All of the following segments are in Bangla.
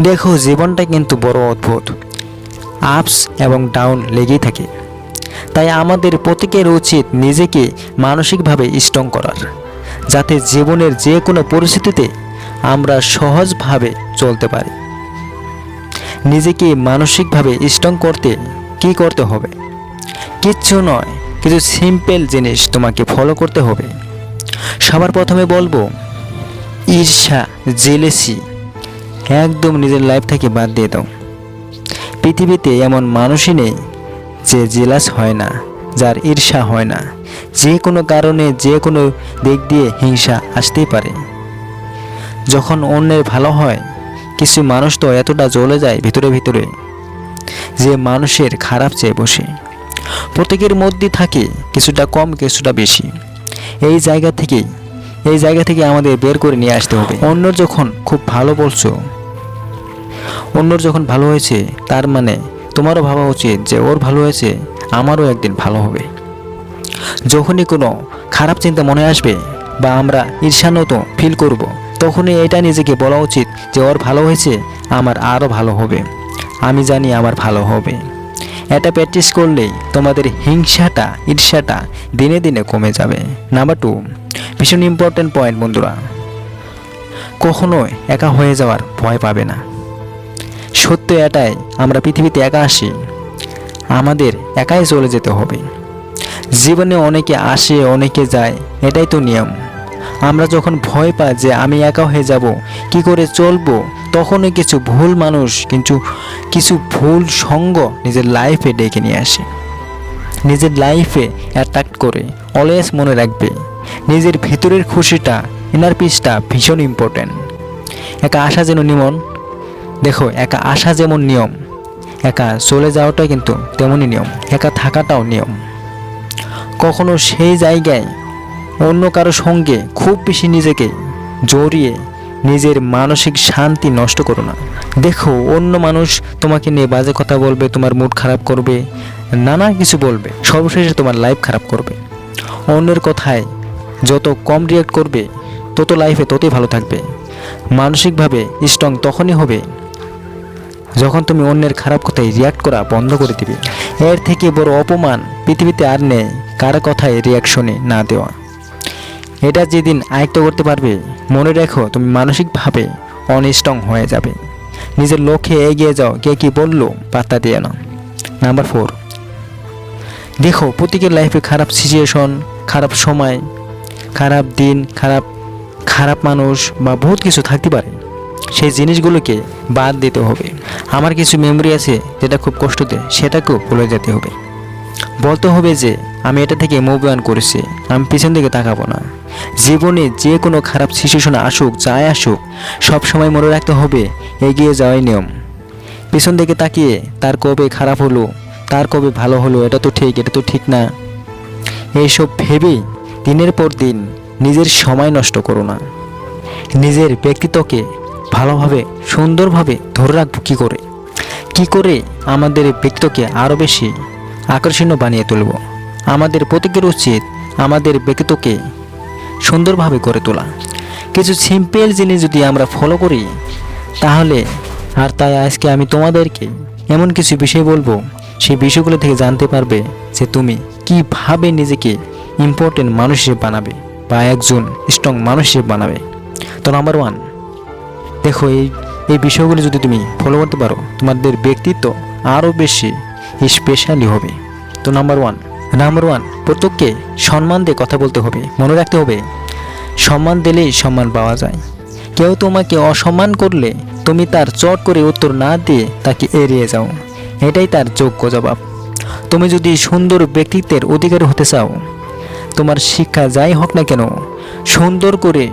দেখো, জীবনটা কিন্তু বড় অদ্ভুত। আপস এবং ডাউন লেগেই থাকে। তাই আমাদের প্রত্যেকের উচিত নিজেকে মানসিকভাবে স্ট্রং করার, যাতে জীবনের যে কোনো পরিস্থিতিতে আমরা সহজভাবে চলতে পারি। নিজেকে মানসিকভাবে স্ট্রং করতে কি করতে হবে? কিচ্ছু নয়, কিছু সিম্পল জিনিস তোমাকে ফলো করতে হবে। সবার প্রথমে বলব, ঈর্ষা জেলেসি একদম নিজের লাইফ থেকে বাদ দিয়ে দাও। পৃথিবীতে এমন মানুষই নেই যে জেলাস হয় না, যার ঈর্ষা হয় না। যে কোনো কারণে, যে কোনো দিক দিয়ে হিংসা আসতেই পারে। যখন অন্যের ভালো হয়, কিছু মানুষ তো এতটা জ্বলে যায় ভিতরে ভিতরে যে মানুষের খারাপ চেয়ে বসে। প্রত্যেকের মধ্যে থাকে কিছুটা কম, কিছুটা বেশি। এই জায়গা থেকে এই জায়গা থেকে আমাদের বের করে নিয়ে আসতে হবে। অন্য যখন খুব ভালো বলছো অন্যর যখন ভালো হয়েছে, তার মানে তোমারও ভাবা উচিত যে ওর ভালো হয়েছে, আমারও একদিন ভালো হবে। যখনই কোনো খারাপ চিন্তা মনে আসবে বা আমরা ঈর্ষানত ফিল করব। তখনই এটা নিজেকে বলা উচিত যে ওর ভালো হয়েছে, আমার আরও ভালো হবে। আমি জানি আমার ভালো হবে। এটা প্র্যাকটিস করলেই তোমাদের হিংসাটা, ঈর্ষাটা দিনে দিনে কমে যাবে। নাম্বার টু ভীষণ ইম্পর্ট্যান্ট পয়েন্ট বন্ধুরা। কখনোই একা হয়ে যাওয়ার ভয় পাবে না। সত্য এটাই, আমরা পৃথিবীতে একা আসি। আমাদের একাই চলে যেতে হবে। জীবনে অনেকে আসে, অনেকে যায়, এটাই তো নিয়ম। আমরা যখন ভয় পাই যে আমি একা হয়ে যাব, কি করে চলবো, তখনই কিছু ভুল মানুষ, কিন্তু কিছু ভুল সঙ্গ নিজের লাইফে ডেকে নিয়ে আসে। নিজের লাইফে অ্যাট্রাক্ট করে অলওয়েজ মনে রাখবে, নিজের ভিতরের খুশিটা ইনার পিসটা ভীষণ ইম্পর্ট্যান্ট একা আসা যেন নিমন দেখো, একা আসা যেমন নিয়ম, একা চলে যাওয়াটাই কিন্তু তেমনই নিয়ম, একা থাকাটাও নিয়ম। কখনো সেই জায়গায় অন্য কারও সঙ্গে খুব বেশি নিজেকে জড়িয়ে নিজের মানসিক শান্তি নষ্ট করো না। দেখো, অন্য মানুষ তোমাকে নিয়ে বাজে কথা বলবে, তোমার মুড খারাপ করবে, নানা কিছু বলবে, সর্বশেষে তোমার লাইফ খারাপ করবে। অন্যের কথায় যত কম রিয়াক্ট করবে, তত লাইফে ততই ভালো থাকবে। মানসিকভাবে স্ট্রং তখনই হবে যখন তুমি অন্যের খারাপ কথায় রিয়াক্ট করা বন্ধ করে দিবে, এর থেকে বড় অপমান পৃথিবীতে আর নেই, কার কথায় রিয়াকশনে না দেওয়া। এটা যেদিন আয়ত্ত করতে পারবে, মনে রেখো তুমি মানসিকভাবে অনস্ট্রং হয়ে যাবে। নিজের লক্ষ্যে এগিয়ে যাও, কে কি বলল পাত্তা দিয়ে না নাম্বার ফোর দেখো প্রত্যেকের লাইফে খারাপ সিচুয়েশন খারাপ সময়, খারাপ দিন, খারাপ খারাপ মানুষ বা বহুত কিছু থাকতে পারে। সেই জিনিসগুলোকে বাদ দিতে হবে। আমার কিছু মেমরি আছে যেটা খুব কষ্ট দেয় সেটাকেও ভুলে যেতে হবে। বলতে হবে যে, আমি এটা থেকে মুভ অন করেছি, আমি পিছন দিকে তাকাবো না। জীবনে যে কোনো খারাপ সিচুয়েশন আসুক, যাই আসুক সব সময় মনে রাখতে হবে, এগিয়ে যাওয়াই নিয়ম। পিছন দিকে তাকিয়ে, তার কবে খারাপ হলো, তার কবে ভালো হলো, এটা তো ঠিক, এটা তো ঠিক না। এইসব ভেবেই দিনের পর দিন নিজের সময় নষ্ট করো না। নিজের ব্যক্তিত্বকে ভালোভাবে, সুন্দরভাবে ধরে রাখব কী করে? কি করে আমাদের ব্যক্তিত্বকে আরও বেশি আকর্ষণীয় বানিয়ে তুলব? আমাদের প্রত্যেকের উচিত আমাদের ব্যক্তিত্বকে সুন্দরভাবে করে তোলা। কিছু সিম্পল জিনিস যদি আমরা ফলো করি, তাহলে আর তাই আজকে আমি তোমাদেরকে এমন কিছু বিষয় বলব, সেই বিষয়গুলো থেকে জানতে পারবে যে তুমি কীভাবে নিজেকে ইম্পর্টেন্ট মানুষ হিসেবে বানাবে বা একজন স্ট্রং মানুষ হিসেবে বানাবে। তো নাম্বার ওয়ান দেখো, এই এই বিষয়গুলো যদি তুমি ফলো করতে পারো, তোমাদের ব্যক্তিত্ব আরও বেশি স্পেশালি হবে। তো নাম্বার ওয়ান নাম্বার ওয়ান প্রত্যেককে সম্মান দিয়ে কথা বলতে হবে, মনে রাখতে হবে, সম্মান দিলেই সম্মান পাওয়া যায়। কেউ তোমাকে অসম্মান করলে তুমি তার চট করে উত্তর না দিয়ে তাকে এড়িয়ে যাও। এটাই তার যোগ্য জবাব। তুমি যদি সুন্দর ব্যক্তিত্বের অধিকারী হতে চাও, তোমার শিক্ষা যাই হোক না কেন, সুন্দর করে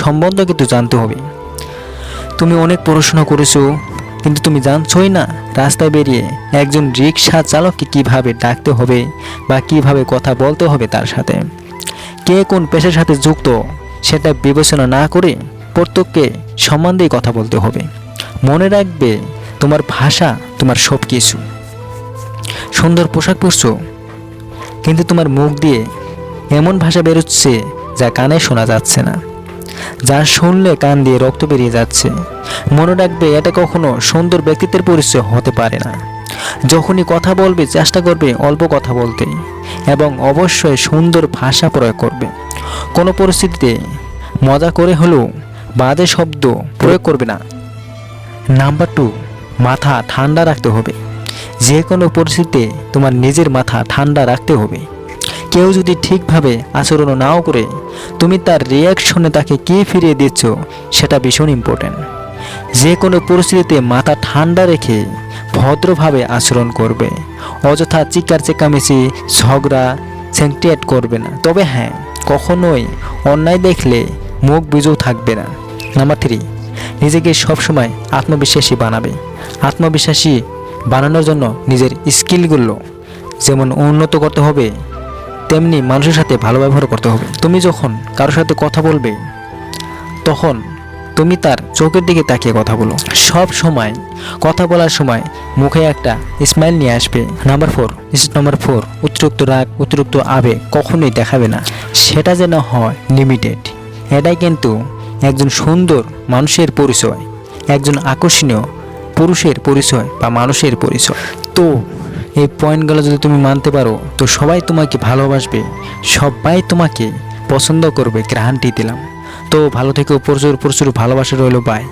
সম্বন্ধ কিন্তু জানতে হবে। তুমি অনেক পড়াশোনা করেছ, কিন্তু তুমি জানছই না রাস্তায় বেরিয়ে একজন রিক্সা চালককে কীভাবে ডাকতে হবে বা কীভাবে কথা বলতে হবে তার সাথে। কে কোন পেশার সাথে যুক্ত সেটা বিবেচনা না করে প্রত্যেককে সম্মান দিয়ে কথা বলতে হবে। মনে রাখবে তোমার ভাষা তোমার সব কিছু সুন্দর পোশাক পরছো, কিন্তু তোমার মুখ দিয়ে এমন ভাষা বেরোচ্ছে যা কানে শোনা যাচ্ছে না। যা শুনলে কান দিয়ে রক্ত বেরিয়ে যাচ্ছে। মনে রাখবে এটা কখনো সুন্দর ব্যক্তিত্বের পরিচয় হতে পারে না। যখনই কথা বলবে, চেষ্টা করবে অল্প কথা বলতে এবং অবশ্যই সুন্দর ভাষা প্রয়োগ করবে। কোনো পরিস্থিতিতে মজা করে হলেও বাজে শব্দ প্রয়োগ করবে না। নাম্বার টু, মাথা ঠান্ডা রাখতে হবে। যে কোনো পরিস্থিতিতে তোমার নিজের মাথা ঠান্ডা রাখতে হবে। কেউ যদি ঠিকভাবে আচরণ নাও করে, তুমি তার রিয়াকশনে তাকে কী ফিরিয়ে দিচ্ছ, সেটা ভীষণ ইম্পর্ট্যান্ট যে কোনো পরিস্থিতিতে মাথা ঠান্ডা রেখে ভদ্রভাবে আচরণ করবে, অযথা চিকার চেকামেচি, ঝগড়া সেন্টিয়েট করবে না। তবে হ্যাঁ কখনোই অন্যায় দেখলে মুখ বুঝেও থাকবে না। নাম্বার থ্রি নিজেকে সবসময় আত্মবিশ্বাসী বানাবে। আত্মবিশ্বাসী বানানোর জন্য নিজের স্কিলগুলো যেমন উন্নত করতে হবে তেমনি মানুষের সাথে ভালো ব্যবহার করতে হবে। তুমি যখন কারোর সাথে কথা বলবে, তখন তুমি তার চোখের দিকে তাকিয়ে কথা বলো। সব সময়, কথা বলার সময় মুখে একটা স্মাইল নিয়ে আসবে। নাম্বার ফোর নাম্বার ফোর অতিরিক্ত রাগ অতিরিক্ত আবেগ কখনোই দেখাবে না। সেটা যেন হয় লিমিটেড এটাই কিন্তু একজন সুন্দর মানুষের পরিচয়। একজন আকর্ষণীয় পুরুষের পরিচয় বা মানুষের পরিচয়। তো এই পয়েন্টগুলো যদি তুমি মানতে পারো, তো সবাই তোমাকে ভালোবাসবে, সবাই তোমাকে পছন্দ করবে গ্রাহানটি দিলাম। তো ভালো থেকে, প্রচুর প্রচুর ভালোবাসা রইল বাই